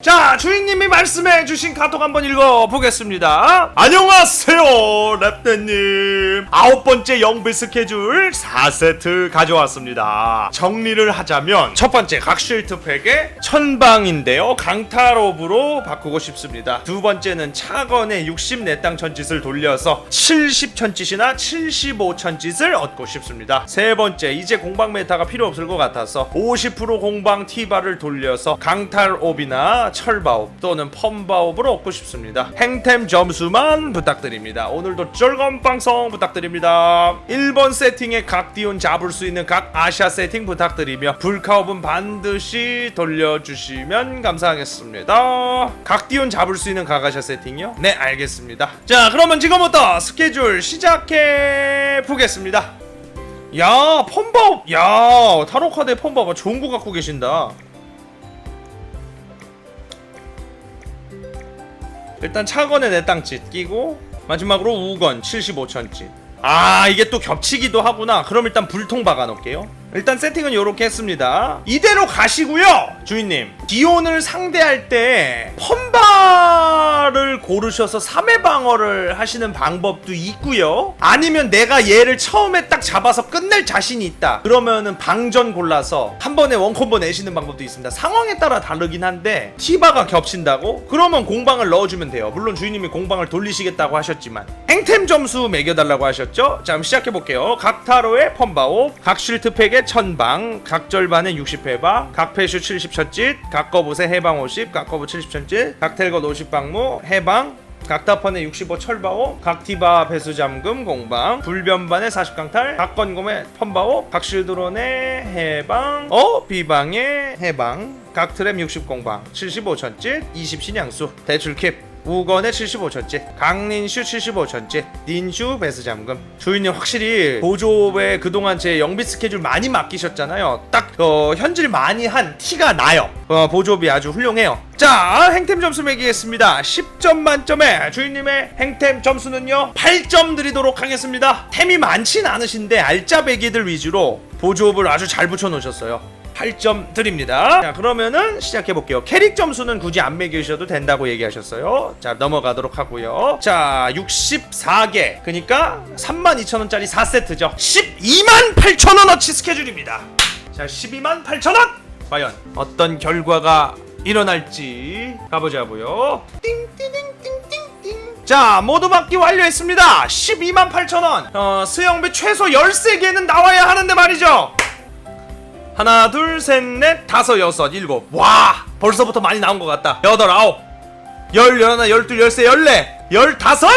자, 주인님이 말씀해주신 카톡 한번 읽어보겠습니다. 안녕하세요, 랩대님. 아홉 번째 영비 스케줄 4세트 가져왔습니다. 정리를 하자면, 첫 번째 각실트 팩의 천방인데요. 강타롭으로 바꾸고 싶습니다. 두 번째는 차건의 64땅 천짓을 돌려서 70천짓이나 75천짓을 얻고 싶습니다. 세 번째, 이제 공방 메타가 필요 없을 것 같아서 50% 공방 티바를 돌려서 강탈 철바옵 또는 펌바옵으로 얻고 싶습니다. 행템 점수만 부탁드립니다. 오늘도 즐거운 방송 부탁드립니다. 1번 세팅에 각 디온 잡을 수 있는 각 아샤 세팅 부탁드리며 불카옵은 반드시 돌려주시면 감사하겠습니다. 각 디온 잡을 수 있는 각 아샤 세팅이요? 네 알겠습니다. 자 그러면 지금부터 스케줄 시작해 보겠습니다. 야 펌바옵 야 타로카드의 펌바옵 좋은 거 갖고 계신다. 일단 차건에 내 땅짓 끼고 마지막으로 우건 75천짓. 아 이게 또 겹치기도 하구나. 그럼 일단 불통 박아 놓을게요 일단 세팅은 이렇게 했습니다. 이대로 가시고요 주인님. 디온을 상대할 때 펀바를 고르셔서 3회 방어를 하시는 방법도 있고요. 아니면 내가 얘를 처음에 딱 잡아서 끝낼 자신이 있다. 그러면은 방전 골라서 한 번에 원콤보 내시는 방법도 있습니다. 상황에 따라 다르긴 한데 티바가 겹친다고? 그러면 공방을 넣어주면 돼요. 물론 주인님이 공방을 돌리시겠다고 하셨지만. 행템 점수 매겨달라고 하셨죠? 자 그럼 시작해볼게요. 각타로의 펀바오 각실트 팩의 천방 각절반의 60회바 각패슈 70천짓 각거봇의 해방 50 각거봇 70천짓 각텔것 50방무 해방 각다펀의 65 철바오, 각티바 배수 잠금 공방, 불변반의 40 강탈, 각건곰의 펀바오, 각실드론의 해방, 어 비방의 해방, 각트램 60 공방, 75 천짓, 20 신양수, 대출 캡. 우건의 75천째, 강린슈 75천째, 닌슈 배스 잠금. 주인님 확실히 보조에 그동안 제 영비 스케줄 많이 맡기셨잖아요. 딱 어, 현질 많이 한 티가 나요. 어, 보조비 아주 훌륭해요. 자, 행템 점수 매기겠습니다. 10점 만점에 주인님의 행템 점수는요 8점 드리도록 하겠습니다. 템이 많진 않으신데 알짜배기들 위주로 보조업을 아주 잘 붙여놓으셨어요. 8점 드립니다. 자, 그러면은 시작해 볼게요. 캐릭 점수는 굳이 안 매기셔도 된다고 얘기하셨어요. 자, 넘어가도록 하고요. 자, 64개. 그러니까 32,000원짜리 4세트죠. 12만 8천원어치 스케줄입니다. 자, 12만 8천원. 과연 어떤 결과가 일어날지 가보자고요. 띵띵띵띵띵띵. 자, 모두 받기 완료했습니다. 12만 8천원. 어, 수영비 최소 13개는 나와야 하는데 말이죠. 하나 둘 셋 넷 다섯 여섯 일곱. 와! 벌써부터 많이 나온 것 같다. 여덟 아홉. 열 열하나 열둘 열세 열네 열다섯!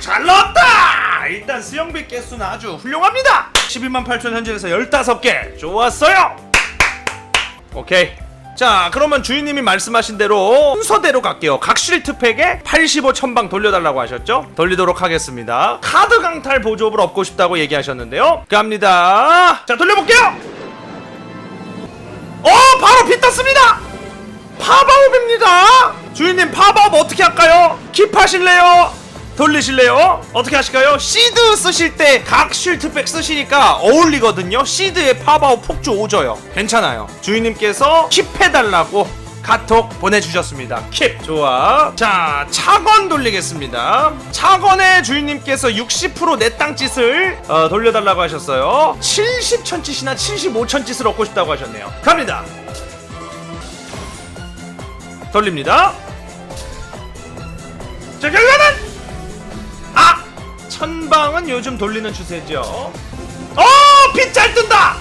잘 나왔다! 일단 수영비 개수는 아주 훌륭합니다. 12만 8천 현질에서 15개. 좋았어요! 오케이. 자 그러면 주인님이 말씀하신 대로 순서대로 갈게요. 각실 특팩에 85 천방 돌려달라고 하셨죠? 돌리도록 하겠습니다. 카드 강탈 보조업을 얻고 싶다고 얘기하셨는데요. 갑니다. 자 돌려볼게요! 어 바로 빗 떴습니다 파바옵입니다 주인님 파바옵 어떻게 할까요? 킵하실래요? 돌리실래요? 어떻게 하실까요? 시드 쓰실 때 각 쉴트백 쓰시니까 어울리거든요 시드에 파바옵 폭주 오져요 괜찮아요 주인님께서 킵해달라고 카톡 보내주셨습니다. 킵. 좋아. 자 차건 돌리겠습니다. 차건의 주인님께서 60%내 땅짓을 어, 돌려달라고 하셨어요. 70천짓이나 75천짓을 얻고 싶다고 하셨네요. 갑니다. 돌립니다. 자 결과는? 아! 천방은 요즘 돌리는 추세죠. 어빛 잘 뜬다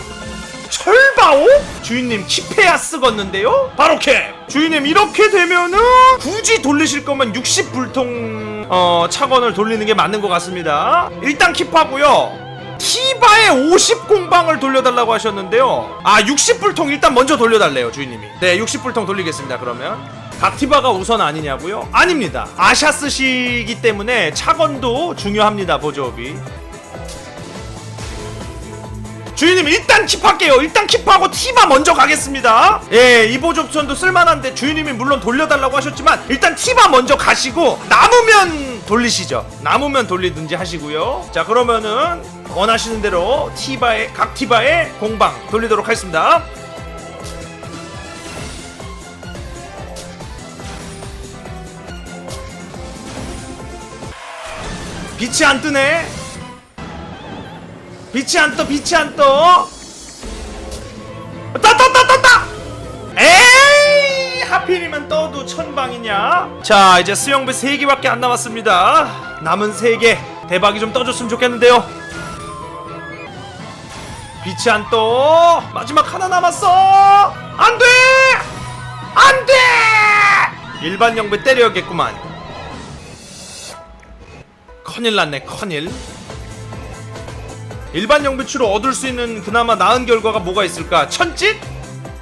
철바오? 주인님 킵해야 쓰겄는데요? 바로 캡! 주인님 이렇게 되면은 굳이 돌리실 거면 60불통 어 차건을 돌리는 게 맞는 것 같습니다 일단 킵하고요 티바의 50 공방을 돌려달라고 하셨는데요 아 60불통 일단 먼저 돌려달래요 주인님이 네 60불통 돌리겠습니다 그러면 각티바가 우선 아니냐고요? 아닙니다 아샤 쓰시기 때문에 차건도 중요합니다 보조업이 주인님 일단 킵할게요. 일단 킵하고 티바 먼저 가겠습니다. 예 이보조 옵션도 쓸만한데 주인님이 물론 돌려달라고 하셨지만 일단 티바 먼저 가시고 남으면 돌리시죠. 남으면 돌리든지 하시고요. 자 그러면은 원하시는 대로 티바에 각 티바에 공방 돌리도록 하겠습니다. 빛이 안 뜨네. 빛이 안 떠 빛이 안 떠. 떴다 떴다 떴다 에이 하필이면 떠도 천방이냐? 자 이제 수영배 3개밖에 안 남았습니다. 남은 3개 대박이 좀 떠줬으면 좋겠는데요. 빛이 안 떠. 마지막 하나 남았어. 안 돼! 안 돼! 일반 영배 때려야겠구만. 큰일 났네 큰일 일반 영배추로 얻을 수 있는 그나마 나은 결과가 뭐가 있을까 천짓?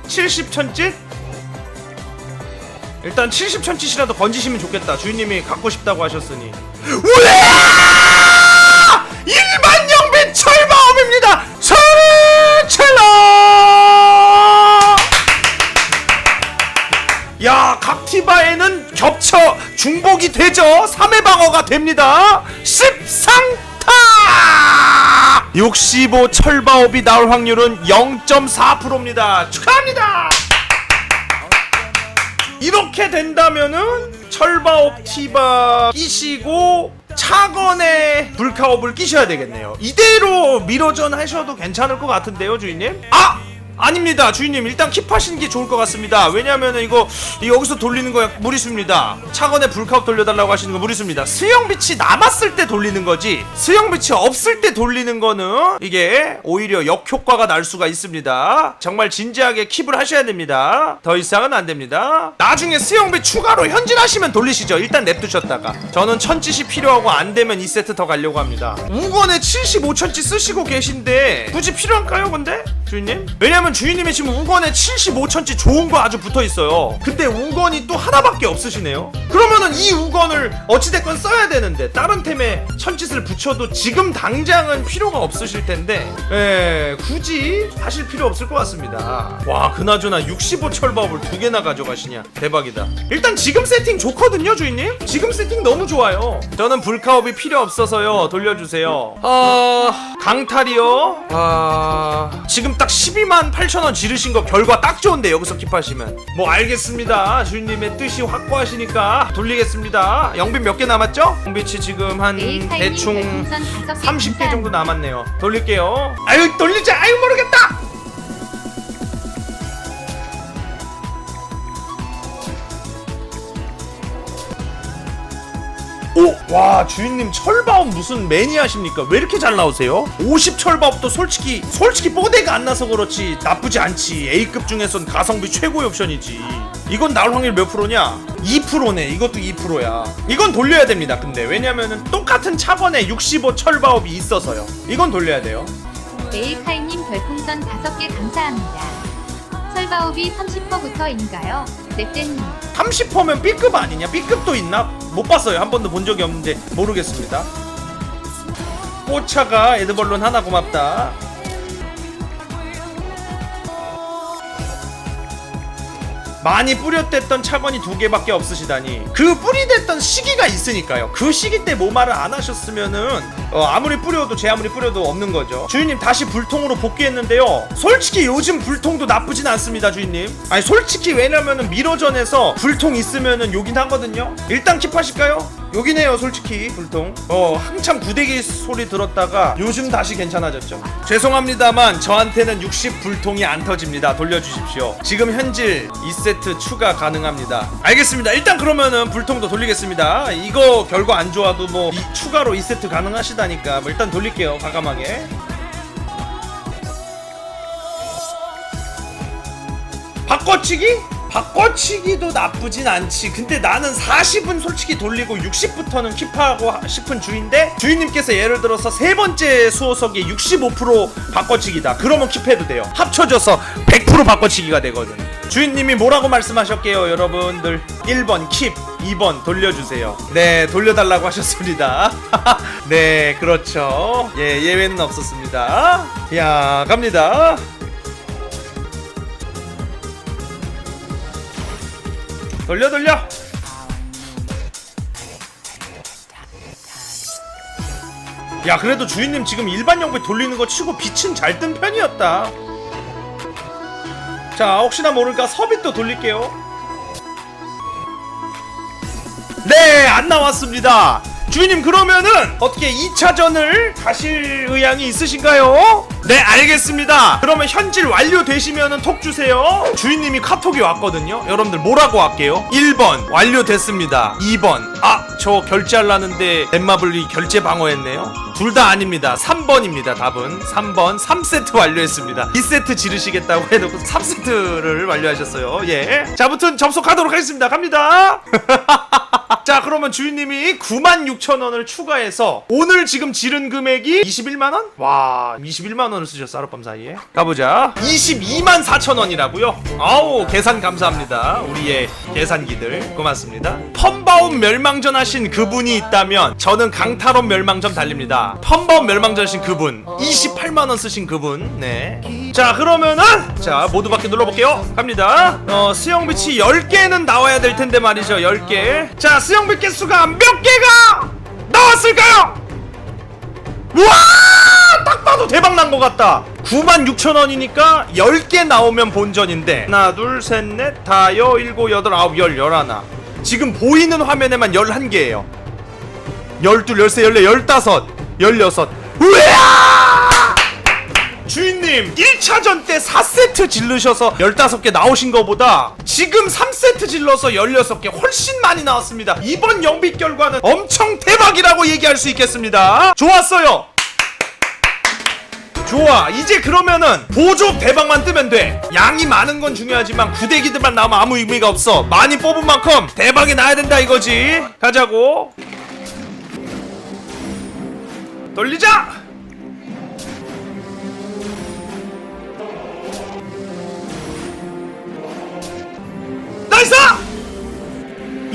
70 천짓? 일단 70 천짓이라도 건지시면 좋겠다 주인님이 갖고 싶다고 하셨으니 우와! 일반 영배 철마음입니다 철철러 야, 각 티바에는 겹쳐 중복이 되죠. 3회 방어가 됩니다. 10상타! 65 철바업이 나올 확률은 0.4%입니다. 축하합니다. 이렇게 된다면은 철바업 티바 끼시고 차건에 불카업을 끼셔야 되겠네요. 이대로 미러전 하셔도 괜찮을 것 같은데요, 주인님? 아! 아닙니다. 주인님 일단 킵하시는 게 좋을 것 같습니다. 왜냐하면 이거 이 여기서 돌리는 거 무리수입니다. 차건에 불카업 돌려달라고 하시는 거 무리수입니다. 수영빛이 남았을 때 돌리는 거지. 수영빛이 없을 때 돌리는 거는 이게 오히려 역효과가 날 수가 있습니다. 정말 진지하게 킵을 하셔야 됩니다. 더 이상은 안 됩니다. 나중에 수영빛 추가로 현질하시면 돌리시죠. 일단 냅두셨다가. 저는 천짓이 필요하고 안 되면 2세트 더 가려고 합니다. 우건에 75천짓 쓰시고 계신데 굳이 필요한가요 근데? 주인님? 왜냐면 주인님이 지금 우건에 75천치 좋은 거 아주 붙어 있어요. 근데 우건이 또 하나밖에 없으시네요. 그러면은 이 우건을 어찌됐건 써야 되는데 다른 템에 천짓을 붙여도 지금 당장은 필요가 없으실 텐데, 예, 굳이 하실 필요 없을 것 같습니다. 와, 그나저나 65 철밥을 두 개나 가져가시냐? 대박이다. 일단 지금 세팅 좋거든요, 주인님. 지금 세팅 너무 좋아요. 저는 불카업이 필요 없어서요. 돌려주세요. 아, 강탈이요. 아, 지금 딱 12만 8 천원 지르신 거 결과 딱 좋은데 여기서 킵하시면. 뭐 알겠습니다. 주인님의 뜻이 확고하시니까 돌리겠습니다. 영빈 몇 개 남았죠? 영빈치 지금 한 에이카이님 대충 별풍선 다섯 개 30개 정도 감사합니다. 남았네요. 돌릴게요. 아유 돌리자! 아유 모르겠다 오! 와 주인님 철바업 무슨 매니아십니까? 왜 이렇게 잘 나오세요? 50 철바업도 솔직히 솔직히 뽀대가 안 나서 그렇지 나쁘지 않지 A급 중에선 가성비 최고의 옵션이지 이건 나올 확률 몇 프로냐? 2%네 이것도 2%야 이건 돌려야 됩니다 근데 왜냐면은 똑같은 차번에 65 철바업이 있어서요 이건 돌려야 돼요 에이카이님 별풍선 다섯 개 감사합니다. 설바오비 30%부터인가요? 넷째님 30%면 B급 아니냐? B급도 있나? 못 봤어요. 한 번도 본 적이 없는데 모르겠습니다. 꽃차가 에드벌룬 하나 고맙다. 많이 뿌렸댔던 차건이 두 개밖에 없으시다니. 그 뿌리댔던 시기가 있으니까요. 그 시기 때 뭐 말을 안 하셨으면은 어, 아무리 뿌려도 제 아무리 뿌려도 없는 거죠. 주인님 다시 불통으로 복귀했는데요. 솔직히 요즘 불통도 나쁘진 않습니다 주인님. 아니 솔직히 왜냐면은 미러전에서 불통 있으면은 요긴 하거든요. 일단 킵하실까요? 여기네요 솔직히 불통 어 한참 구데기 소리 들었다가 요즘 다시 괜찮아졌죠. 죄송합니다만 저한테는 60 불통이 안 터집니다. 돌려주십시오. 지금 현질 2세트 추가 가능합니다. 알겠습니다. 일단 그러면은 불통도 돌리겠습니다. 이거 결과 안 좋아도 뭐 이- 추가로 2세트 가능하시다니까 뭐 일단 돌릴게요 과감하게. 바꿔치기? 바꿔치기도 나쁘진 않지. 근데 나는 40은 솔직히 돌리고 60부터는 킵하고 싶은 주인데 주인님께서 예를 들어서 세 번째 수호석이 65% 바꿔치기다. 그러면 킵해도 돼요. 합쳐져서 100% 바꿔치기가 되거든. 주인님이 뭐라고 말씀하셨게요, 여러분들? 1번 킵, 2번 돌려주세요. 네, 돌려달라고 하셨습니다. 네, 그렇죠. 예, 예외는 없었습니다. 야, 갑니다. 돌려 돌려. 야 그래도 주인님 지금 일반 영배 돌리는 거 치고 빛은 잘 뜬 편이었다. 자 혹시나 모르니까 서빗도 돌릴게요. 네 안 나왔습니다. 주인님 그러면은 어떻게 2차전을 가실 의향이 있으신가요? 네 알겠습니다. 그러면 현질 완료되시면은 톡 주세요. 주인님이 카톡이 왔거든요. 여러분들 뭐라고 할게요? 1번 완료됐습니다. 2번. 아 저 결제하려는데 넷마블이 결제 방어했네요. 둘 다 아닙니다. 3번입니다 답은. 3번 3세트 완료했습니다. 2세트 지르시겠다고 해놓고 3세트를 완료하셨어요. 예자 아무튼 접속하도록 하겠습니다. 갑니다. 자 그러면 주인님이 96,000원을 추가해서 오늘 지금 지른 금액이 21만원? 와 21만원 을 쓰셨어 하룻밤 사이에. 가보자. 22만 4천 원이라고요? 아우 계산 감사합니다. 우리의 계산기들. 고맙습니다. 펌바움 멸망전 하신 그분이 있다면 저는 강탈원 멸망전 달립니다. 펌바움 멸망전 하신 그분. 28만 원 쓰신 그분. 네자 그러면은 자 모두 받기 눌러볼게요. 갑니다. 어 수영비치 10개는 나와야 될 텐데 말이죠 10개. 자 수영비 개수가 몇 개가 나왔을까요? 와! 딱 봐도 대박 난 것 같다. 96,000원이니까 10개 나오면 본전인데. 하나, 둘, 셋, 넷, 다, 여, 일곱, 여덟, 아홉, 열, 열하나. 지금 보이는 화면에만 11개예요. 열둘, 열세, 열네, 열다섯, 열여섯. 우야! 주인님 1차전 때 4세트 질르셔서 15개 나오신 거보다 지금 3세트 질러서 16개 훨씬 많이 나왔습니다 이번 영빛 결과는 엄청 대박이라고 얘기할 수 있겠습니다 좋았어요 좋아. 이제 그러면은 보조 대박만 뜨면 돼. 양이 많은 건 중요하지만 구대기들만 나오면 아무 의미가 없어. 많이 뽑은 만큼 대박이 나야 된다 이거지. 가자고. 돌리자! 나이스!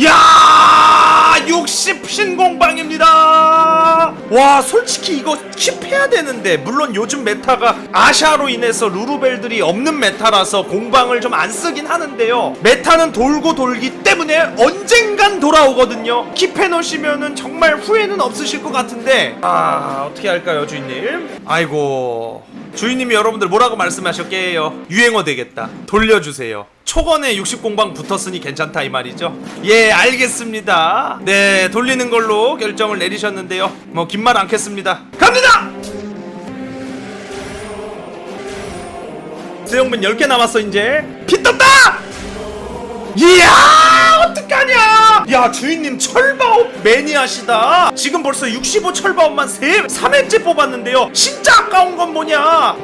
야, 60 신 공방입니다. 와, 솔직히 이거 킵해야 되는데 물론 요즘 메타가 아샤로 인해서 루루벨들이 없는 메타라서 공방을 좀 안 쓰긴 하는데요. 메타는 돌고 돌기 때문에 언젠간 돌아오거든요. 킵해 놓으시면은 정말 후회는 없으실 것 같은데 아, 어떻게 할까요, 주인님? 아이고. 주인님이 여러분들 뭐라고 말씀하셨게요? 유행어 되겠다. 돌려주세요. 초건에 60공방 붙었으니 괜찮다 이 말이죠. 예, 알겠습니다. 네, 돌리는 걸로 결정을 내리셨는데요. 뭐 긴 말 않겠습니다. 갑니다. 수영빈 10개 남았어 이제. 피 떴다. 이야 어떡하냐 야 주인님 철바업 매니아시다 지금 벌써 65 철바업만 3, 3회째 뽑았는데요 진짜 아까운 건 뭐냐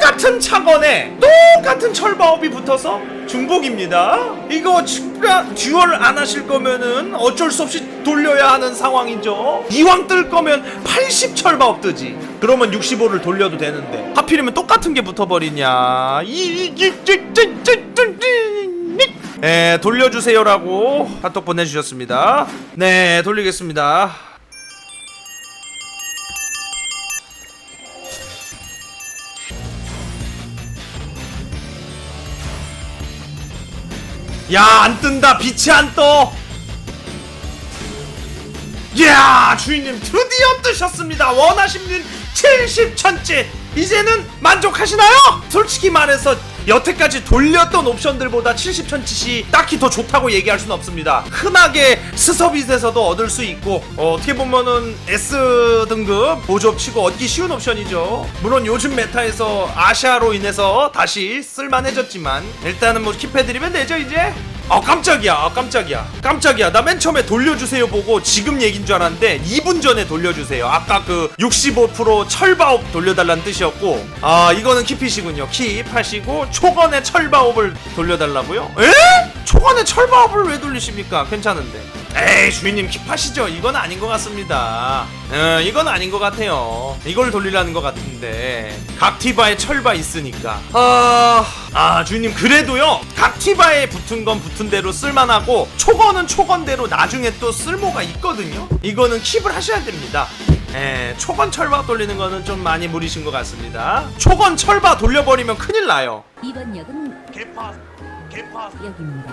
똑같은 차건에 똑같은 철바업이 붙어서 중복입니다 이거 진짜 듀얼 안 하실 거면은 어쩔 수 없이 돌려야 하는 상황이죠 이왕 뜰 거면 80 철바업 뜨지 그러면 65를 돌려도 되는데 하필이면 똑같은 게 붙어버리냐 이 이 이 예, 돌려주세요라고 카톡 보내주셨습니다. 네, 돌리겠습니다. 야, 안 뜬다. 빛이 안 떠. 야, 주인님 드디어 뜨셨습니다. 원하시는 70천째. 이제는 만족하시나요? 솔직히 말해서 여태까지 돌렸던 옵션들보다 70천치시 딱히 더 좋다고 얘기할 수는 없습니다. 흔하게 스서빗에서도 얻을 수 있고 어, 떻게 보면은 S 등급 보조치고 얻기 쉬운 옵션이죠. 물론 요즘 메타에서 아시아로 인해서 다시 쓸만해졌지만 일단은 뭐 킵해드리면 되죠 이제. 아 깜짝이야. 아 깜짝이야. 깜짝이야. 나 맨 처음에 돌려주세요 보고 지금 얘긴 줄 알았는데 2분 전에 돌려주세요. 아까 그 65% 철바업 돌려달라는 뜻이었고. 아 이거는 킵이시군요. 킵 하시고 초건의 철바업을 돌려달라고요? 에? 초건의 철바업을 왜 돌리십니까? 괜찮은데 에이 주인님 킵하시죠. 이건 아닌 것 같습니다. 어, 이건 아닌 것 같아요. 이걸 돌리라는 것 같은데. 각티바에 철바 있으니까. 아... 아 주인님 그래도요. 각티바에 붙은 건 붙은 대로 쓸만하고 초건은 초건대로 나중에 또 쓸모가 있거든요. 이거는 킵을 하셔야 됩니다. 에, 초건 철바 돌리는 거는 좀 많이 무리신 것 같습니다. 초건 철바 돌려버리면 큰일 나요. 이번 역은 개파 개파 역입니다.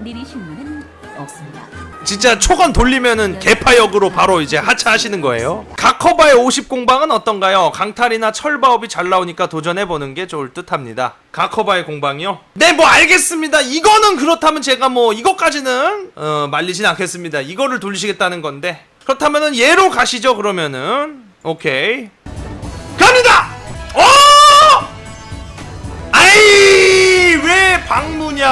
내리실 문은 없습니다. 진짜 초건 돌리면은 개파역으로 바로 이제 하차하시는 거예요. 가커바의 50 공방은 어떤가요? 강탈이나 철바업이 잘 나오니까 도전해보는 게 좋을 듯 합니다. 가커바의 공방이요? 네, 뭐 알겠습니다. 이거는 그렇다면 제가 뭐 이것까지는 어, 말리진 않겠습니다. 이거를 돌리시겠다는 건데 그렇다면은 얘로 가시죠 그러면은 오케이 갑니다 어 아이 왜 방무냐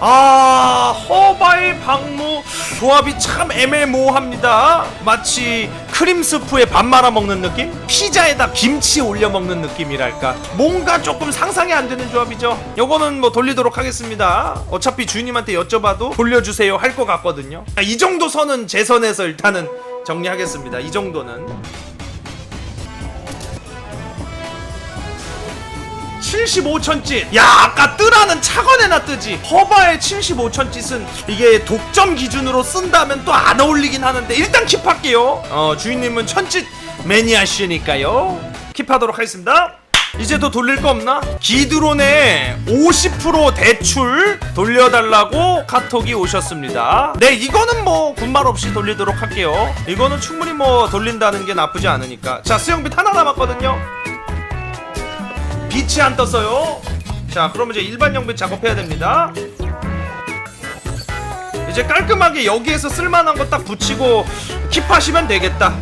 아 허바의 방무. 조합이 참 애매모호합니다. 마치 크림 스프에 밥 말아 먹는 느낌? 피자에다 김치 올려 먹는 느낌이랄까? 뭔가 조금 상상이 안 되는 조합이죠. 요거는 뭐 돌리도록 하겠습니다. 어차피 주인님한테 여쭤봐도 돌려주세요 할 것 같거든요. 아, 이 정도 선은 제 선에서 일단은 정리하겠습니다. 이 정도는 75천짓 야 아까 뜨라는 차건에나 뜨지 허바의 75천짓은 이게 독점 기준으로 쓴다면 또 안 어울리긴 하는데 일단 킵할게요 어 주인님은 천짓 매니아시니까요 킵하도록 하겠습니다 이제 더 돌릴 거 없나? 기드론에 50% 대출 돌려달라고 카톡이 오셨습니다. 네, 이거는 뭐 군말 없이 돌리도록 할게요. 이거는 충분히 뭐 돌린다는 게 나쁘지 않으니까. 자, 수영빛 하나 남았거든요. 빛이 안 떴어요. 자, 그럼 이제 일반 영빛 작업해야 됩니다. 이제 깔끔하게 여기에서 쓸만한 거 딱 붙이고 킵하시면 되겠다.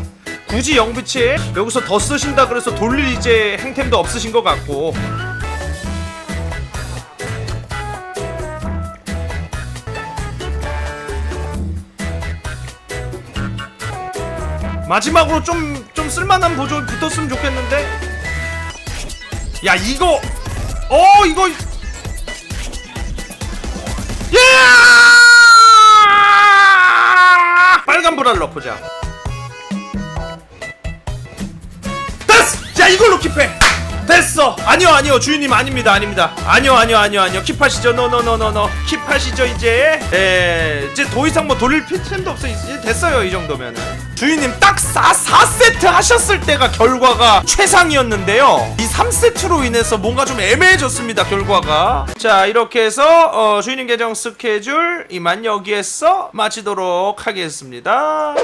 굳이 영빛이 여기서 더 쓰신다 그래서 돌릴 이제 행템도 없으신 것 같고 마지막으로 좀 좀 쓸만한 보조 붙었으면 좋겠는데 야 이거. 어 이거. 예 빨간 불알 넣보자. 됐어! 자 이걸로 킵해. 됐어. 아니요 아니요. 주인님 아닙니다. 아닙니다. 아니요 아니요 아니요 아니요. 킵하시죠. 노노노노노 킵하시죠 이제. 에 이제 더 이상 뭐 돌릴 필요도 없어. 이제 됐어요 이 정도면은 주인님 딱 4, 4세트 하셨을 때가 결과가 최상이었는데요. 이 3세트로 인해서 뭔가 좀 애매해졌습니다 결과가. 자 이렇게 해서 어, 주인님 계정 스케줄 이만 여기에서 마치도록 하겠습니다